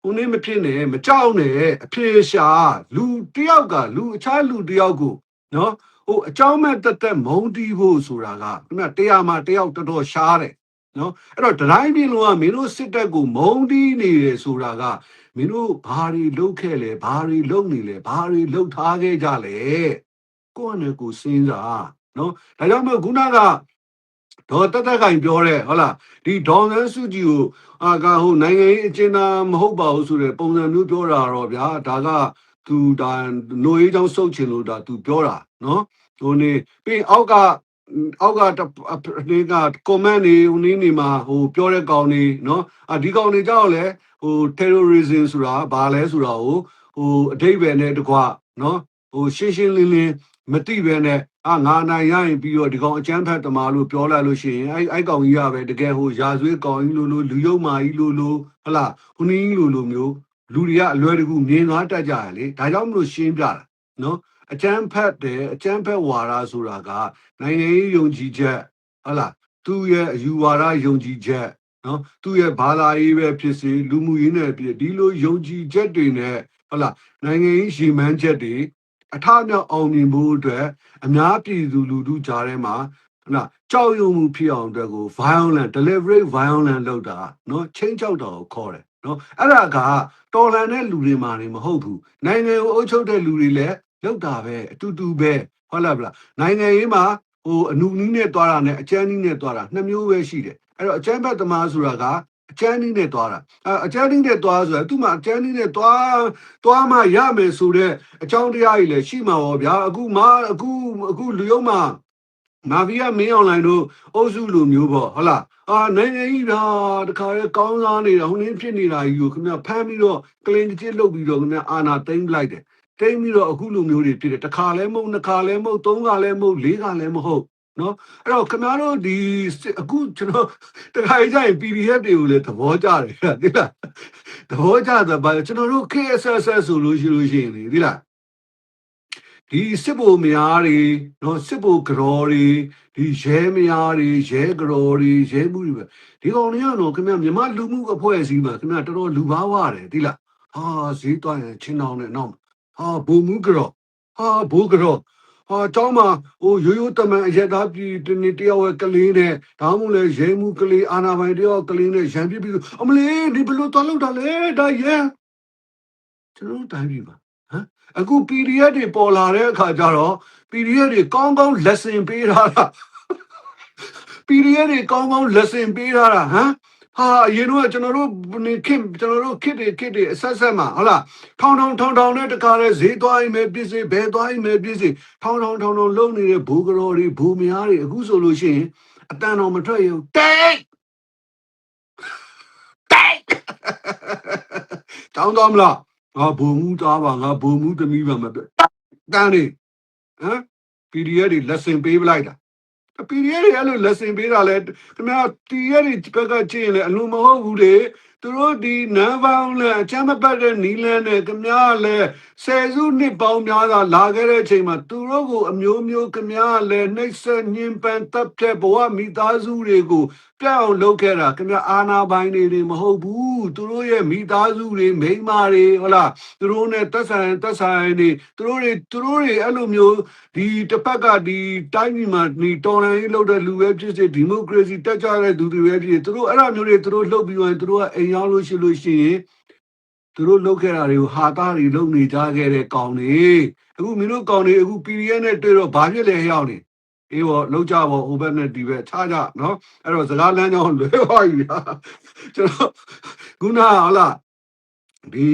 ဟိုနေ့မဖြစ်နဲ့မကြောက်နဲ့အပြေရှာလူတယောက်ကလူအခြားလူတယောက်ကိုနော်ဟိုအเจ้าမဲ့တက်တက်မုန်းတီးဖို့ဆိုတာကခုနတရားမှတယောက်တော်တော်ရှားတယ် နော်အဲ့တော့တိုင်းပြည်လုံးကမင်းတို့စစ်တပ်ကိုမုန်းတီးနေတယ်ဆိုတာကမင်းတို့ဘာတွေလုပ်ခဲ့လဲဘာတွေလုပ်နေလဲဘာတွေလုပ်ထားခဲ့ကြလဲကိုယ့်အနေကိုယ်စဉ်းစားနော်ဒါကြောင့်မို့ခုနကဒေါ်တက်တက်ကင်ပြောတဲ့ဟုတ်လားဒီဒေါ်ဆန်းစုကြည်ကိုအာကဟိုနိုင်ငံရေးအကျဉ်းသားမဟုတ်ပါဘူးဆိုတဲ့ပုံစံမျိုးပြောတာတော့ဗျာဒါကသူဒါຫນွေကြောင့်စုတ်ချင်လို့ဒါသူပြောတာနော်ဟိုနေပြီးအောက်က အောက်ကဒီက comment နေဟိုနေနေမှာဟိုပြောတဲ့ကောင်နေနော်အဒီကောင်နေကြောက်လဲဟို terrorism ဆိုတာဘာလဲဆိုတာကိုဟိုအတိတ်ပဲနဲ့တကွနော်ဟိုရှင်းရှင်းလင်းလင်းမသိပဲနဲ့အာငါနိုင်ရရင်ပြီးတော့ဒီကောင်အကျန်းဖတ်တမာလို့ပြောလိုက်လို့ရှိရင်အဲ့အဲ့ကောင်ကြီးရပဲတကယ်ဟိုရာဇဝတ်ကောင်ကြီးလို့လို့လူယုံမာကြီးလို့လို့ဟလာဟိုနည်းလို့လို့မျိုးလူတွေကအလွယ်တကူမြင်သွားတတ်ကြရလေဒါကြောင့်မလို့ရှင်းပြတာနော် အကျန်းဖတ်တယ်အကျန်းဖတ်ဝါဒဆိုတာကနိုင်ငံရေးယုံကြည်ချက်ဟလာသူ့ရဲ့အယူဝါဒယုံကြည်ချက်နော်သူ့ရဲ့ဘာသာရေးပဲဖြစ်စေလူမှုရေးနဲ့ဖြစ်ဒီလိုယုံကြည်ချက်တွေနဲ့ဟုတ်လားနိုင်ငံရေးရှည်မှန်းချက်တွေအထမြောက်အောင်မြင်ဖို့အတွက်အများပြည်သူလူထုကြားထဲမှာနော်ကြောက်ရွံ့မှုဖြစ်အောင်အတွက်ကို violent deliberate violent လောက်တာနော်ချင်းချောက်တာကိုခေါ်တယ်နော်အဲ့ဒါကတော်လန်တဲ့လူတွေမှာနေမဟုတ်ဘူးနိုင်ငံကိုအုပ်ချုပ်တဲ့လူတွေလည်း လောက်တာပဲအတူတူပဲဟုတ်လားဗလားနိုင်ငံရေးမှာဟိုအနုနီးနဲ့တွားတာနဲ့အကျန်းနီးနဲ့တွားတာနှစ်မျိုးပဲရှိတယ်အဲ့တော့အကျန်းဘက်သမားဆိုတာကအကျန်းနီးနဲ့တွားတာအဲအကျန်းနီးနဲ့တွားဆိုတာသူ့မှာအကျန်းနီးနဲ့တွားတွားမှရမယ်ဆိုတဲ့အကြောင်းတရားကြီးလည်းရှိမှာပါဗျာအခုမှအခုအခုလူယုံမှာမာဖီးယားမင်းအွန်လိုင်းတို့အုပ်စုလိုမျိုးပေါ့ဟုတ်လားအာနိုင်ငံကြီးဒါတခါရဲကောင်းစားနေတာဟိုနင်းဖြစ်နေတာကြီးကိုခင်ဗျဖမ်းပြီးတော့ကလင်တစ်ချက်လုတ်ပြီးတော့ခင်ဗျအာနာသိမ့်လိုက်တယ် သိမ့်ပြီးတော့အခုလိုမျိုးတွေဖြစ်တယ်တစ်ခါလဲမဟုတ်နှစ်ခါလဲမဟုတ်သုံးခါလဲမဟုတ်လေးခါလဲမဟုတ်နော်အဲ့တော့ခင်ဗျားတို့ဒီစစ်အခုကျွန်တော်တခါကြရင် PDF တွေကိုလည်းသဘောကျတယ်သိလားသဘောကျတယ်ဗျကျွန်တော်တို့ KSS ဆိုလို့ရှိလို့ရှိရင်လေသိလားဒီစစ်ဘိုမယားတွေနော်စစ်ဘိုကြော်တွေဒီရဲမယားတွေရဲကြော်တွေရဲမှုတွေပဲဒီကောင်တွေကတော့ခင်ဗျမြမလူမှုအဖွဲ့အစည်းမှာခင်ဗျတော်တော်လူဘာဝတယ်သိလားဟာဈေးသွားရင်ချင်းတောင်းနဲ့နောက် ဟာဘုံမှုကြော်ဟာဘိုးကြော်ဟာเจ้าမှာဟိုရိုးရိုးတမန်အရက်သားပြည်တနေ့တယောက်ရဲ့ကလေးနဲ့ဒါမှမဟုတ်လေရဲမှုကလေးအာနာပိုင်တယောက်ကလေးနဲ့ရံပြစ်ပြီးအမလေးဒီဘလို့သွားလောက်တာလဲဒါရဲကျွန်တော်တို့တိုင်းပြည်မှာ အခု PDF တွေပေါ်လာတဲ့အခါကျတော့ PDF တွေကောင်းကောင်း lesson ပေးထားတာ PDF တွေကောင်းကောင်း lesson ပေးထားတာဟမ် ဟာအရင်တော့ကျွန်တော်တို့နေခင်ကျွန်တော်တို့ခစ်တွေခစ်တွေအဆက်ဆက်မှာဟုတ်လားထောင်းထောင်းထောင်းထောင်းနဲ့တခါလဲဈေးသွားရင်ပဲပြည့်စည်ဘဲသွားရင်ပဲပြည့်စည်ထောင်းထောင်းထောင်းထောင်းလုံနေတဲ့ဘူကရော်တွေဘူမယားတွေအခုဆိုလို့ရှိရင်အတန်တော်မထွက်ရဘူးတိတ်တိတ်တောင်းတော့မလားငါဘုံမူသားပါငါဘုံမူသမီးပါမပြောတန်းနေဟမ် PDF တွေ lesson ပေးပလိုက်တာ PDF တွေအဲ့လို lesson ပေးတာလဲခင်ဗျာ TR တွေဘက်ကကြည့်ရင်လည်းအလုံးမဟုတ်ဘူးလေသူတို့ဒီ non violent အချမ်းမပတ်တဲ့နီလန်းနဲ့ခင်ဗျာလည်းဆယ်စုနှစ်ပေါင်းများစွာလာခဲ့တဲ့အချိန်မှာသူတို့ကိုအမျိုးမျိုးခင်ဗျာလည်းနှိပ်စက်ညှဉ်းပန်းတပ်ဖြတ်ဘဝမိသားစုတွေကို ပြတ်အောင်လုပ်ခဲ့တာခင်ဗျာအာနာပိုင်တွေတွေမဟုတ်ဘူးသူတို့ရဲ့မိသားစုတွေမိန်းမတွေဟုတ်လားသူတို့နဲ့တက်ဆိုင်တက်ဆိုင်တွေသူတို့တွေသူတို့တွေအဲ့လိုမျိုးဒီတစ်ဖက်ကဒီတိုင်းပြည်မှာဒီတော်လှန်ရေးလုပ်တဲ့လူပဲဖြစ်စေဒီမိုကရေစီတက်ကြတဲ့သူတွေပဲဖြစ်စေသူတို့အဲ့လိုမျိုးတွေသူတို့လှုပ်ပြီးရင်သူတို့ကအိမ်ရောက်လို့ရှိလို့ရှိရင်သူတို့လုပ်ခဲ့တာတွေကိုဟာသားတွေလုပ်နေကြခဲ့တဲ့ကောင်တွေအခုမင်းတို့ကောင်တွေအခု PDF နဲ့တွေ့တော့ဘာဖြစ်လဲဟရောက်နေ အေးဘောလောက်ကြဘောဟိုဘက်နဲ့ဒီဘက်ခြားကြနော်အဲ့တော့စကားလမ်းကြောင်းလွဲပါပြီဟာကျွန်တော်ခုနကဟုတ်လားဒီ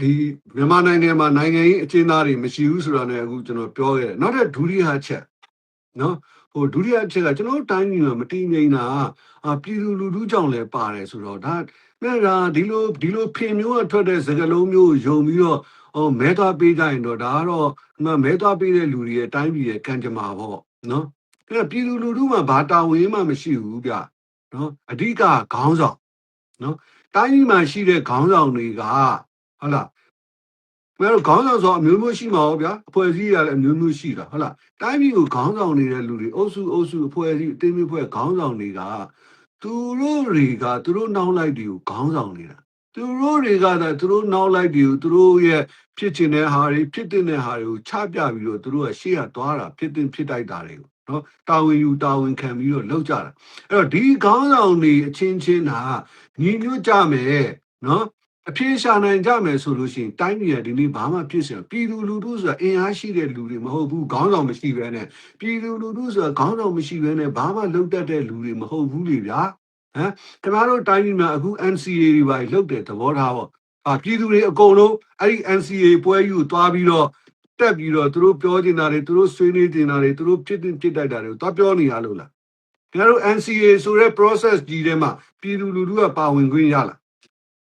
ဒီမြန်မာနိုင်ငံမှာနိုင်ငံရေးအကျဉ်းသားတွေမရှိဘူးဆိုတာ ਨੇ အခုကျွန်တော်ပြောခဲ့တယ်နောက်တဲ့ဒုတိယချက်နော်ဟိုဒုတိယချက်ကကျွန်တော်တို့တိုင်းပြည်မှာမတည်ငြိမ်တာအာပြည်သူလူထုကြောင့်လည်းပါတယ်ဆိုတော့ဒါနဲ့ဒါဒီလိုဒီလိုဖင်မျိုးအထွက်တဲ့စကလုံးမျိုးကိုယုံပြီးတော့ဟိုမဲသွားပေးကြရင်တော့ဒါကတော့ဒီမှာမဲသွားပေးတဲ့လူတွေရဲ့တိုင်းပြည်ရဲ့ကံကြမ္မာပေါ့ နော်အဲ့တော့ပြည်သူလူထုမှာဘာတာဝန်မှမရှိဘူးဗျနော်အဓိကခေါင်းဆောင်နော်တိုင်းပြည်မှာရှိတဲ့ခေါင်းဆောင်တွေကဟုတ်လားဘယ်လိုခေါင်းဆောင်ဆိုအမျိုးမျိုးရှိမှာဟောဗျာအဖွဲ့အစည်းရလည်းအမျိုးမျိုးရှိတာဟုတ်လားတိုင်းပြည်ကိုခေါင်းဆောင်နေတဲ့လူတွေအုပ်စုအုပ်စုအဖွဲ့အစည်းအတင်းမျိုးဖွဲ့ခေါင်းဆောင်တွေကသူတို့တွေကသူတို့နောက်လိုက်တွေကိုခေါင်းဆောင်နေတာ သူတို့တွေကသာသူတို့နောက်လိုက်တွေကိုသူတို့ရဲ့ဖြစ်ချင်တဲ့ဟာတွေဖြစ်တဲ့ဟာတွေကိုချပြပြီးတော့သူတို့ကရှေ့ကသွားတာဖြစ်တဲ့ဖြစ်တိုက်တာတွေကိုနော်တာဝန်ယူတာဝန်ခံပြီးတော့လောက်ကြတာအဲ့တော့ဒီခေါင်းဆောင်တွေအချင်းချင်းဟာညီညွတ်ကြမယ်နော်အပြေရှာနိုင်ကြမယ်ဆိုလို့ရှိရင်တိုင်းပြည်ကဒီနေ့ဘာမှဖြစ်စရာပြည်သူလူထုဆိုတာအင်အားရှိတဲ့လူတွေမဟုတ်ဘူးခေါင်းဆောင်မရှိဘဲနဲ့ပြည်သူလူထုဆိုတာခေါင်းဆောင်မရှိဘဲနဲ့ဘာမှလုပ်တတ်တဲ့လူတွေမဟုတ်ဘူးလေဗျာ ဟမ်ခင်ဗျားတို့တိုင်းပြည်မှာအခု NCA တွေပါလုတ်တဲ့သဘောထားပေါ့အာပြည်သူတွေအကုန်လုံးအဲ့ဒီ NCA ပွဲကြီးကိုသွားပြီးတော့တက်ပြီးတော့သူတို့ပြောနေတာတွေသူတို့ဆွေးနွေးနေတာတွေသူတို့ဖြစ်တင်ဖြစ်တိုက်တာတွေကိုသွားပြောနေရလို့လားခင်ဗျားတို့ NCA ဆိုတဲ့ process ကြီးထဲမှာပြည်သူလူထုကပါဝင်ခွင့်ရလား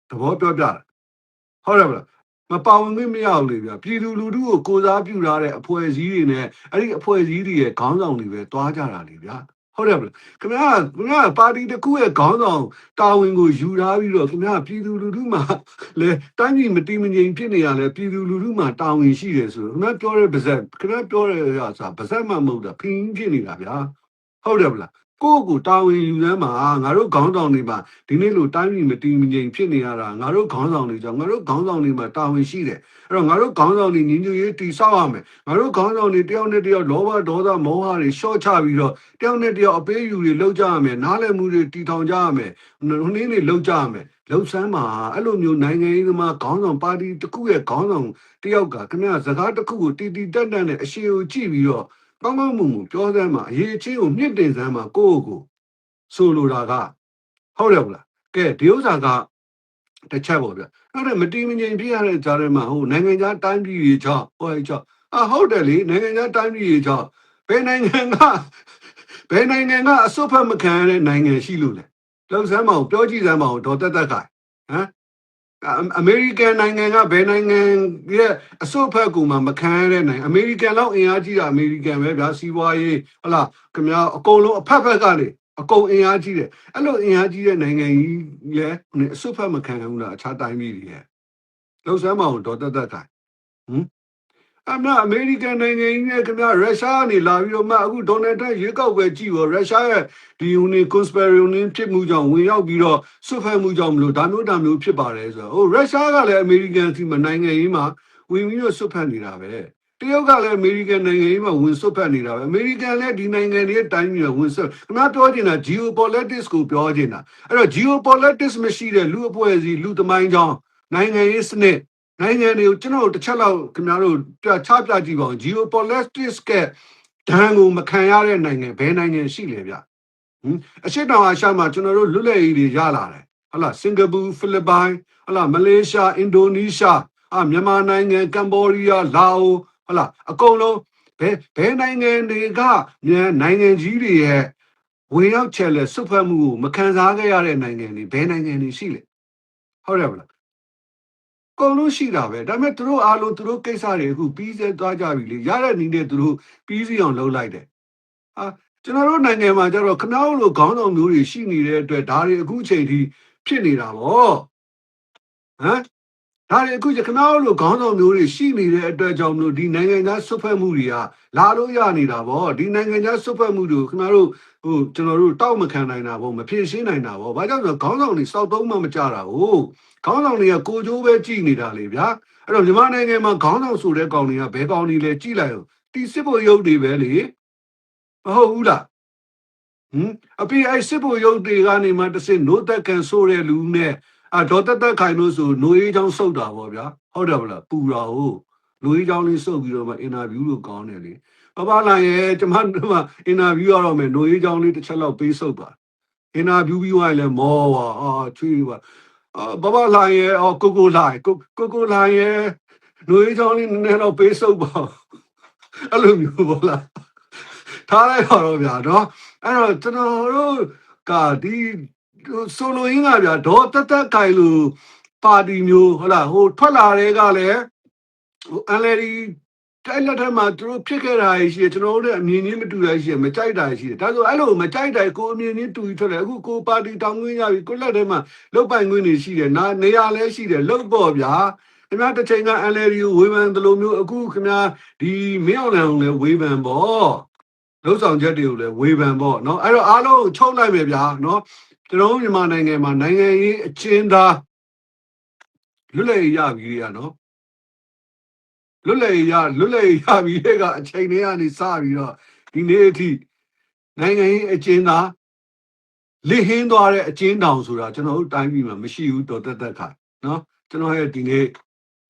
သဘောပြောပြတာဟုတ်တယ်ဗလားမပါဝင်ခွင့်မရဘူးလေဗျာပြည်သူလူထုကိုကိုစားပြုထားတဲ့အဖွဲ့အစည်းတွေနဲ့အဲ့ဒီအဖွဲ့အစည်းတွေရဲ့ခေါင်းဆောင်တွေပဲတွားကြတာလေဗျာ ဟုတ်တယ်ဗလားခင်ဗျားခင်ဗျားပါတီတစ်ခုရဲ့ခေါင်းဆောင်တာဝန်ကိုယူထားပြီးတော့ခင်ဗျားပြည်သူလူထုမှာလေတိုင်းပြည်မတည်မငြိမ်ဖြစ်နေရလဲပြည်သူလူထုမှာတာဝန်ရှိတယ်ဆိုတော့ခင်ဗျားပြောတဲ့ပါဇက်ခင်ဗျားပြောတဲ့ဟာဆိုပါဇက်မှမဟုတ်တာဖင်းဖြစ်နေတာဗျာဟုတ်တယ်ဗလား ကိုယ့်ကိုတာဝန်ယူစမ်းမှာငါတို့ခေါင်းဆောင်တွေမှာဒီနေ့လိုတိုင်းပြည်မတည်မငြိမ်ဖြစ်နေရတာငါတို့ခေါင်းဆောင်တွေကြောင့်ငါတို့ခေါင်းဆောင်တွေမှာတာဝန်ရှိတယ်အဲ့တော့ငါတို့ခေါင်းဆောင်တွေညီညွတ်ရေးတည်ဆောက်ရမယ်ငါတို့ခေါင်းဆောင်တွေတယောက်နဲ့တယောက်လောဘဒေါသမောဟတွေရှော့ချပြီးတော့တယောက်နဲ့တယောက်အပေးယူတွေလုပ်ကြရမယ်နားလည်မှုတွေတည်ထောင်ကြရမယ်နှင်းတွေလုပ်ကြရမယ်လှုပ်ဆန်းမှာအဲ့လိုမျိုးနိုင်ငံရေးသမားခေါင်းဆောင်ပါတီတစ်ခုရဲ့ခေါင်းဆောင်တယောက်ကခင်ဗျာစကားတစ်ခုကိုတည်တည်တက်တက်နဲ့အရှိကိုကြည့်ပြီးတော့ ကောင်းကောင်းမွန်မွန်ပြောစမ်းမှာအရေးအချင်းကိုမြင့်တင်စမ်းမှာကိုယ့်ကိုယ်ဆိုလိုတာကဟုတ်တယ်ဗလားကဲဒီဥစ္စာကတစ်ချက်ပေါ့ဗျနောက်တဲ့မတီးမငြိမ်ဖြစ်ရတဲ့ကြားထဲမှာဟိုနိုင်ငံခြားတိုင်းပြည်တွေကြောင့်ဟိုအဲကြောင့်အာဟုတ်တယ်လေနိုင်ငံခြားတိုင်းပြည်တွေကြောင့်ဘယ်နိုင်ငံကဘယ်နိုင်ငံကအစွတ်ဖက်မခံရတဲ့နိုင်ငံရှိလို့လဲလောက်စမ်းမအောင်ပြောကြည့်စမ်းမအောင်ဒေါ်တက်တက်ခိုင်ဟမ် အအမေရိကန်နိုင်ငံကဘယ်နိုင်ငံရဲ့အစွတ်ဖက်ကူမှမခံရတဲ့နိုင်ငံအမေရိကန်လောက်အင်အားကြီးတာအမေရိကန်ပဲဗျာစီးပွားရေးဟလာခင်ဗျာအကုန်လုံးအဖက်ဖက်ကနေအကုန်အင်အားကြီးတယ်အဲ့လိုအင်အားကြီးတဲ့နိုင်ငံကြီးလဲအစွတ်ဖက်မခံရဘူးလားအခြားတိုင်းပြည်တွေရဲ့လောက်စမ်းမအောင်ဒေါ်တက်တက်ခိုင်ဟမ် အမအမေရိကန်နိုင်ငံကြီးနဲ့ခင်ဗျာရုရှားကနေလာပြီးတော့မှအခုဒေါ်နယ်ထရန့်ရွေးကောက်ပွဲကြည့်ရောရုရှားရဲ့ဒီ union conspiracy ဖြစ်မှုကြောင့်ဝင်ရောက်ပြီးတော့ဆွတ်ဖက်မှုကြောင့်မလို့ဒါမျိုးဒါမျိုးဖြစ်ပါတယ်ဆိုတော့ဟိုရုရှားကလည်းအမေရိကန်စီမနိုင်ငံရေးမှာဝင်ပြီးတော့ဆွတ်ဖက်နေတာပဲတရုတ်ကလည်းအမေရိကန်နိုင်ငံရေးမှာဝင်ဆွတ်ဖက်နေတာပဲအမေရိကန်လည်းဒီနိုင်ငံတွေတိုင်းပြည်မှာဝင်ဆွတ်ခင်ဗျားပြောချင်တာ geopolitics ကိုပြောချင်တာအဲ့တော့ geopolitics မရှိတဲ့လူအဖွဲ့အစည်းလူသမိုင်းကြောင်းနိုင်ငံရေးစနစ် နိုင်ငံတွေကိုကျွန်တော်တို့တစ်ချက်လောက်ခင်ဗျားတို့ပြချပြကြည့်ပါဦး geopolitics ကဒဏ်ကိုမခံရတဲ့နိုင်ငံဘယ်နိုင်ငံရှိလဲဗျဟင်အရှိတောင်အာရှမှာကျွန်တော်တို့လွတ်လပ်ရေးတွေရလာတယ်ဟုတ်လားစင်ကာပူဖိလစ်ပိုင်ဟုတ်လားမလေးရှားအင်ဒိုနီးရှားအာမြန်မာနိုင်ငံကမ္ဘောဒီးယားလာအိုဟုတ်လားအကုန်လုံးဘယ်ဘယ်နိုင်ငံတွေကမြန်နိုင်ငံကြီးတွေရဲ့ဝင်ရောက်ချက်လဲစွတ်ဖက်မှုကိုမခံစားခဲ့ရတဲ့နိုင်ငံတွေဘယ်နိုင်ငံတွေရှိလဲဟုတ်တယ်ဗလား ကုန်လို့ရှိတာပဲဒါပေမဲ့သူတို့အားလုံးသူတို့ကိစ္စတွေအခုပြီးစေသွားကြပြီလေရတဲ့နည်းနဲ့သူတို့ပြီးစီအောင်လုပ်လိုက်တယ်အာကျွန်တော်တို့နိုင်ငံမှာကျတော့ခမောင်းလိုခေါင်းဆောင်မျိုးတွေရှိနေတဲ့အတွက်ဒါတွေအခုချိန်ထိဖြစ်နေတာဗောဟမ် ဒါတွေအခုကျခမောင်းလိုခေါင်းဆောင်မျိုးတွေရှိနေတဲ့အတွက်ကြောင့်မလို့ဒီနိုင်ငံသားဆွတ်ဖက်မှုတွေကလာလို့ရနေတာဗောဒီနိုင်ငံသားဆွတ်ဖက်မှုတွေကိုခမောင်းတို့ဟိုကျွန်တော်တို့တောက်မခံနိုင်တာဗောမဖြေရှင်းနိုင်တာဗောဘာကြောင့်လဲဆိုတော့ခေါင်းဆောင်တွေစောက်သုံးမှမကြတာဟုတ်ခေါင်းဆောင်တွေကကိုကြိုးပဲကြည်နေတာလေဗျာအဲ့တော့မြန်မာနိုင်ငံမှာခေါင်းဆောင်ဆိုတဲ့ကောင်တွေကဘယ်ကောင်တွေလဲကြည်လိုက်အောင်တီစစ်ဖို့ရုပ်တွေပဲလေမဟုတ်ဘူးလားဟမ်အပြင်အဲ့စစ်ဖို့ရုပ်တွေကနေမှတစ်စင်နိုးသက်ကန်ဆိုတဲ့လူနဲ့ အဒေါ်တက်တက်ခိုင်လို့ဆိုနိုးရေးချောင်းစုတ်တာပေါ့ဗျာဟုတ်တယ်ဗလားပူတာဟုတ်နိုးရေးချောင်းလေးစုတ်ပြီးတော့မှအင်တာဗျူးလို့ကောင်းတယ်လေပပလာရဲ့ကျမတို့ကအင်တာဗျူးရတော့မယ်နိုးရေးချောင်းလေးတစ်ချက်လောက်ပေးစုတ်ပါအင်တာဗျူးပြီးသွားရင်လည်းမောပါအာချွေးပါအာဘဘလာရဲ့အော်ကိုကိုလာရဲ့ကိုကိုကိုလာရဲ့လူကြီးချောင်းလေးနည်းနည်းတော့ပေးစုပ်ပါအဲ့လိုမျိုးပေါ့လားထားလိုက်ပါတော့ဗျာနော်အဲ့တော့ကျွန်တော်တို့ကဒီ ဆိုလိုရင်းကဗျာဒေါ်တက်တက်ကိုင်လူပါတီမျိုးဟုတ်လားဟိုထွက်လာတဲ့ကလည်းဟို LRD တိုက်လက်ထက်မှာသူတို့ဖြစ်ခဲ့တာရှိတယ်ကျွန်တော်တို့လည်းအမြင်ချင်းမတူတာရှိတယ်မကြိုက်တာရှိတယ်ဒါဆိုအဲ့လိုမကြိုက်တယ်ကိုအမြင်ချင်းတူပြီးထွက်တယ်အခုကိုပါတီတောင်းခွင့်ရပြီကိုလက်ထဲမှာလုတ်ပိုင်ခွင့်တွေရှိတယ်နာနေရာလည်းရှိတယ်လုတ်ပေါ့ဗျာခင်ဗျားတစ်ချိန်က LRD ကိုဝေဖန်သလိုမျိုးအခုခင်ဗျားဒီမင်းအောင်လန်ကိုလည်းဝေဖန်ပေါ့လုံဆောင်ချက်တွေကိုလည်းဝေဖန်ပေါ့နော်အဲ့တော့အားလုံးကိုချုံလိုက်မယ်ဗျာနော် ကျွန်တော်မြန်မာနိုင်ငံမှာနိုင်ငံရေးအကျဉ်းသားလွတ်လပ်ရပြီရနော်လွတ်လပ်ရလွတ်လပ်ရပြီကအချိန်လေးကနေစပြီးတော့ဒီနေ့အထိနိုင်ငံရေးအကျဉ်းသားလိဟင်းသွားတဲ့အကျဉ်းတောင်ဆိုတာကျွန်တော်တို့တိုင်းပြည်မှာမရှိဘူးတော်တက်တက်ခါနော်ကျွန်တော်ရဲ့ဒီနေ့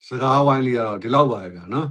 စကားဝိုင်းလေးကတော့ဒီလောက်ပါပဲဗျာနော်